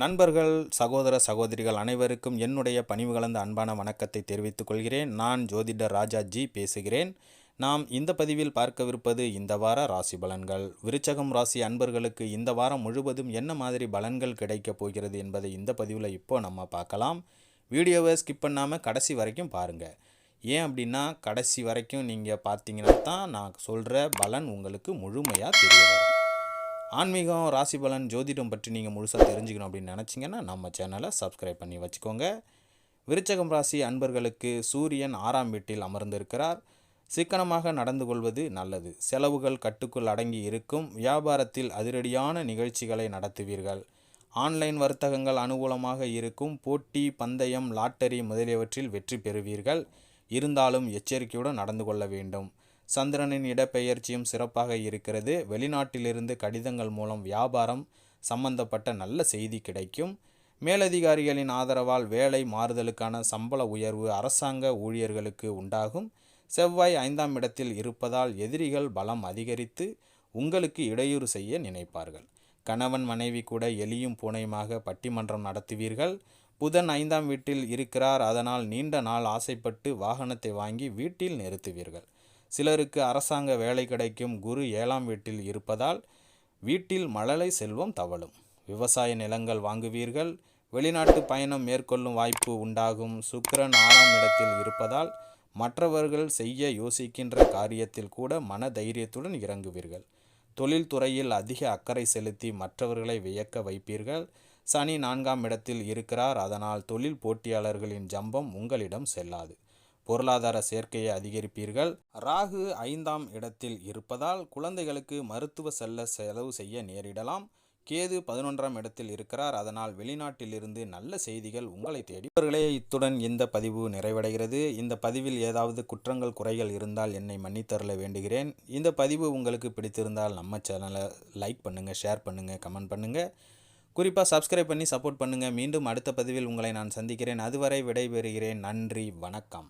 நண்பர்கள் சகோதர சகோதரிகள் அனைவருக்கும் என்னுடைய பணிவு கலந்த அன்பான வணக்கத்தை தெரிவித்துக் கொள்கிறேன். நான் ஜோதிடர் ராஜா ஜி பேசுகிறேன். நாம் இந்த பதிவில் பார்க்கவிருப்பது இந்த வார ராசி பலன்கள். விருச்சகம் ராசி அன்பர்களுக்கு இந்த வாரம் முழுவதும் என்ன மாதிரி பலன்கள் கிடைக்கப் போகிறது என்பதை இந்த பதிவில் இப்போ நம்ம பார்க்கலாம். வீடியோவை ஸ்கிப் பண்ணாமல் கடைசி வரைக்கும் பாருங்கள் ஏன் அப்படின்னா கடைசி வரைக்கும் நீங்கள் பார்த்தீங்கன்னா தான் நான் சொல்கிற பலன் உங்களுக்கு முழுமையாக தெரிய வரும். ஆன்மீகம் ராசி பலன் ஜோதிடம் பற்றி நீங்கள் முழுசாக தெரிஞ்சுக்கணும் அப்படின்னு நினச்சிங்கன்னா நம்ம சேனலை சப்ஸ்கிரைப் பண்ணி வச்சுக்கோங்க. விருச்சகம் ராசி அன்பர்களுக்கு சூரியன் ஆறாம் வீட்டில் அமர்ந்திருக்கிறார். சிக்கனமாக நடந்து கொள்வது நல்லது. செலவுகள் கட்டுக்குள் அடங்கி இருக்கும். வியாபாரத்தில் அதிரடியான நிகழ்ச்சிகளை நடத்துவீர்கள். ஆன்லைன் வர்த்தகங்கள் அனுகூலமாக இருக்கும். போட்டி பந்தயம் லாட்டரி முதலியவற்றில் வெற்றி பெறுவீர்கள். இருந்தாலும் எச்சரிக்கையுடன் நடந்து கொள்ள வேண்டும். சந்திரனின் இடப்பெயர்ச்சியும் சிறப்பாக இருக்கிறது. வெளிநாட்டிலிருந்து கடிதங்கள் மூலம் வியாபாரம் சம்பந்தப்பட்ட நல்ல செய்தி கிடைக்கும். மேலதிகாரிகளின் ஆதரவால் வேலை மாறுதலுக்கான சம்பள உயர்வு அரசாங்க ஊழியர்களுக்கு உண்டாகும். செவ்வாய் ஐந்தாம் இடத்தில் இருப்பதால் எதிரிகள் பலம் அதிகரித்து உங்களுக்கு இடையூறு செய்ய நினைப்பார்கள். கணவன் மனைவி கூட எலியும் பூனையுமாக பட்டிமன்றம் நடத்துவீர்கள். புதன் ஐந்தாம் வீட்டில் இருக்கிறார். அதனால் நீண்ட நாள் ஆசைப்பட்டு வாகனத்தை வாங்கி வீட்டில் நிறுத்துவீர்கள். சிலருக்கு அரசாங்க வேலை கிடைக்கும் குரு ஏழாம் வீட்டில் இருப்பதால் வீட்டில் மழலை செல்வம் தவழும். விவசாய நிலங்கள் வாங்குவீர்கள். வெளிநாட்டு பயணம் மேற்கொள்ளும் வாய்ப்பு உண்டாகும். சுக்கிரன் ஆறாம் இடத்தில் இருப்பதால் மற்றவர்கள் செய்ய யோசிக்கின்ற காரியத்தில் கூட மன தைரியத்துடன் இறங்குவீர்கள் தொழில்துறையில் அதிக அக்கறை செலுத்தி மற்றவர்களை வியக்க வைப்பீர்கள். சனி நான்காம் இடத்தில் இருக்கிறார். அதனால் தொழில் போட்டியாளர்களின் ஜம்பம் உங்களிடம் செல்லாது. பொருளாதார சேர்க்கையை அதிகரிப்பீர்கள். ராகு ஐந்தாம் இடத்தில் இருப்பதால் குழந்தைகளுக்கு மருத்துவ செல்ல செலவு செய்ய நேரிடலாம். கேது பதினொன்றாம் இடத்தில் இருக்கிறார். அதனால் வெளிநாட்டிலிருந்து நல்ல செய்திகள் உங்களை தேடி இவர்களே இத்துடன் இந்த பதிவு நிறைவடைகிறது. இந்த பதிவில் ஏதாவது குற்றங்கள் குறைகள் இருந்தால் என்னை மன்னித்தரல வேண்டுகிறேன். இந்த பதிவு உங்களுக்கு பிடித்திருந்தால் நம்ம சேனலை லைக் பண்ணுங்கள் ஷேர் பண்ணுங்கள் கமெண்ட் பண்ணுங்கள் குறிப்பாக சப்ஸ்கிரைப் பண்ணி சப்போர்ட் பண்ணுங்கள் மீண்டும் அடுத்த பதிவில் உங்களை நான் சந்திக்கிறேன். அதுவரை விடைபெறுகிறேன். நன்றி வணக்கம்.